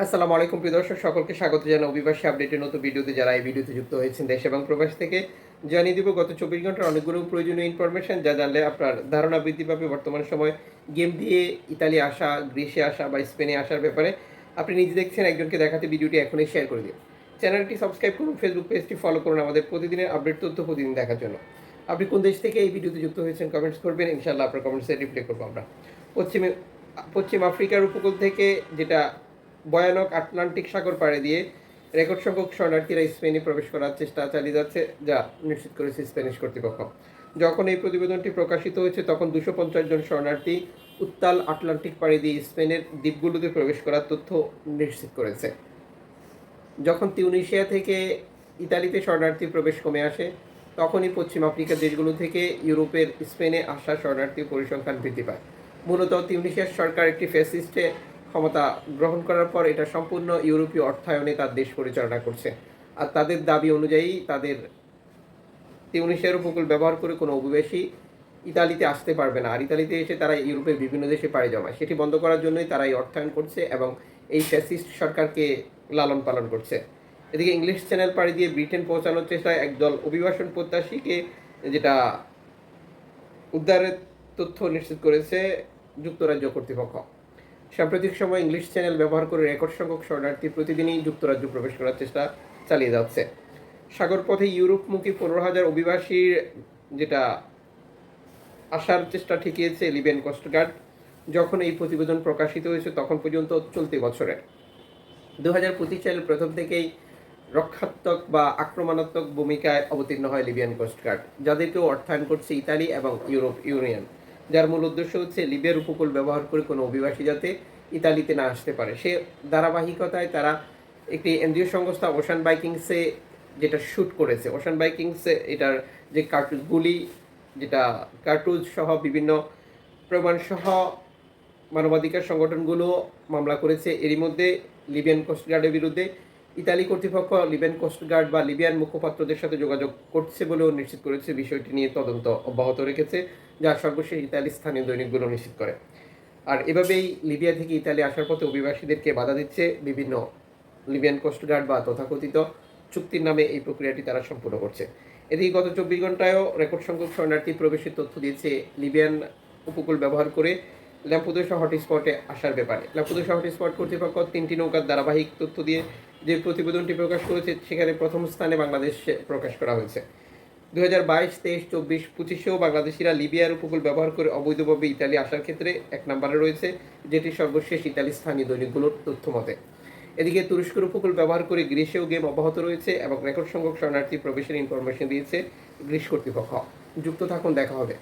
আসসালামু আলাইকুম, প্রিয় দর্শক, সকলকে স্বাগত জানাই অভিবাসী আপডেটের নতুন ভিডিওতে যারা এই ভিডিওতে যুক্ত হয়েছেন দেশ এবং প্রবাস থেকে। জানিয়ে দিব, গত চব্বিশ ঘণ্টার অনেকগুলো প্রয়োজনীয় ইনফরমেশন যা জানলে আপনার ধারণা বৃদ্ধি পাবে। বর্তমান সময় গেম দিয়ে ইতালি আসা, গ্রিসে আসা বা স্পেনে আসার ব্যাপারে আপনি নিজে দেখছেন, একজনকে দেখাতে ভিডিওটি এখনই শেয়ার করে দিন। চ্যানেলটি সাবস্ক্রাইব করুন ফেসবুক পেজটি ফলো করুন আমাদের প্রতিদিনের আপডেট তথ্য প্রতিদিন দেখার জন্য। আপনি কোন দেশ থেকে এই ভিডিওতে যুক্ত হয়েছেন কমেন্টস করবেন ইনশাল্লাহ আপনার কমেন্টসে রিপ্লাই করব আমরা। পশ্চিমে, পশ্চিম আফ্রিকার উপকূল থেকে যেটা ভয়ানক আটলান্টিক সাগর পাড়ে দিয়ে রেকর্ড সংখ্যক শরণার্থীরা স্পেনে প্রবেশ করার চেষ্টা চালিয়ে যাচ্ছে, যা নিশ্চিত করেছে স্প্যানিশ কর্তৃপক্ষ। যখন এই প্রতিবেদনটি প্রকাশিত হয়েছে, তখন দুশো পঞ্চাশ জন শরণার্থী উত্তাল আটলান্টিক পাড়ি দিয়ে স্পেনের দ্বীপগুলোতে প্রবেশ করার তথ্য নিশ্চিত করেছে। যখন তিউনিশিয়া থেকে ইতালিতে শরণার্থী প্রবেশ কমে আসে, তখনই পশ্চিম আফ্রিকার দেশগুলো থেকে ইউরোপের স্পেনে আসা শরণার্থী পরিসংখ্যান বৃদ্ধি পায়। মূলত তিউনিশিয়ার সরকার একটি ফ্যাসিস্টে ক্ষমতা গ্রহণ করার পর এটা সম্পূর্ণ ইউরোপীয় অর্থায়নে তার দেশ পরিচালনা করছে। আর তাদের দাবি অনুযায়ী তাদের তিউনিশিয়ার উপকূল ব্যবহার করে কোনো অভিবাসী ইতালিতে আসতে পারবে না। আর ইতালিতে এসে তারা ইউরোপের বিভিন্ন দেশে পাড়ি জমায়। সেটি বন্ধ করার জন্যই তারা এই অর্থায়ন করছে এবং এই ফ্যাসিস্ট সরকারকে লালন পালন করছে। এদিকে ইংলিশ চ্যানেল পাড়ি দিয়ে ব্রিটেন পৌঁছানোর চেষ্টায় একদল অভিবাসন প্রত্যাশীকে যেটা উদ্ধারের তথ্য নিশ্চিত করেছে যুক্তরাজ্য কর্তৃপক্ষ। সাম্প্রতিক সময় ইংলিশ চ্যানেল ব্যবহার করে রেকর্ড সংখ্যক শরণার্থী প্রতিদিনই যুক্তরাজ্য প্রবেশ করার চেষ্টা চালিয়ে যাচ্ছে। সাগরপথে ইউরোপমুখী পনেরো হাজার অভিবাসীর যেটা আসার চেষ্টা ঠেকিয়েছে লিবিয়ান কোস্টগার্ড যখন এই প্রতিবেদন প্রকাশিত হয়েছে তখন পর্যন্ত চলতি বছরের। দু হাজার পঁচিশ সালের প্রথম থেকেই রক্ষাত্মক বা আক্রমণাত্মক ভূমিকায় অবতীর্ণ হয় লিবিয়ান কোস্টগার্ড যাদেরকেও অর্থায়ন করছে ইতালি এবং ইউরোপ ইউনিয়ন। যার মূল উদ্দেশ্য হচ্ছে লিবিয়ার উপকূল ব্যবহার করে কোনো অভিবাসী যাতে ইতালিতে না আসতে পারে। সে ধারাবাহিকতায় তারা একটি এনজিও সংস্থা ওশান বাইকিংসে যেটা শ্যুট করেছে। ওশান বাইকিংসে এটার যে কার্টুজগুলি যেটা কার্টুজ সহ বিভিন্ন প্রমাণ সহ মানবাধিকার সংগঠনগুলো মামলা করেছে। এরই মধ্যে লিবিয়ান কোস্টগার্ডের বিরুদ্ধে ইতালি কর্তৃপক্ষ লিবিয়ান কোস্টগার্ড বা লিবিয়ান মুখপাত্রদের সাথে যোগাযোগ করছে বলেও নিশ্চিত করেছে। বিষয়টি নিয়ে তদন্ত অব্যাহত রেখেছে, যা সর্বশেষ ইতালি স্থানীয় দৈনিকগুলো নিশ্চিত করে। আর এভাবেই লিবিয়া থেকে ইতালি আসার পথে অভিবাসীদেরকে বাধা দিচ্ছে বিভিন্ন লিবিয়ান কোস্টগার্ড বা তথাকথিত চুক্তির নামে এই প্রক্রিয়াটি তারা সম্পূর্ণ করছে। এদিকে গত চব্বিশ ঘন্টায়ও রেকর্ড সংখ্যক শরণার্থী প্রবেশের তথ্য দিয়েছে লিবিয়ান উপকূল ব্যবহার করে ল্যাম্পুদোসা হটস্পটে আসার ব্যাপারে। ল্যাম্পুদোসা হটস্পট কর্তৃপক্ষ তিনটি নৌকার ধারাবাহিক তথ্য দিয়ে যে প্রতিবেদনটি প্রকাশ করেছে, সেখানে প্রথম স্থানে বাংলাদেশ প্রকাশ করা হয়েছে। দু হাজার বাইশ, তেইশ, চব্বিশ, পঁচিশেও বাংলাদেশিরা লিবিয়ার উপকূল ব্যবহার করে অবৈধভাবে ইতালি আসার ক্ষেত্রে এক নম্বরে রয়েছে, যেটি সর্বশেষ ইতালি স্থানীয় দৈনিকগুলোর তথ্য মতে এদিকে তুরস্কের উপকূল ব্যবহার করে গ্রীষ্মেও গেম অব্যাহত রয়েছে এবং রেকর্ড সংখ্যক শরণার্থী প্রবেশের ইনফরমেশন দিয়েছে গ্রীস কর্তৃপক্ষ। যুক্ত থাকুন, দেখা হবে।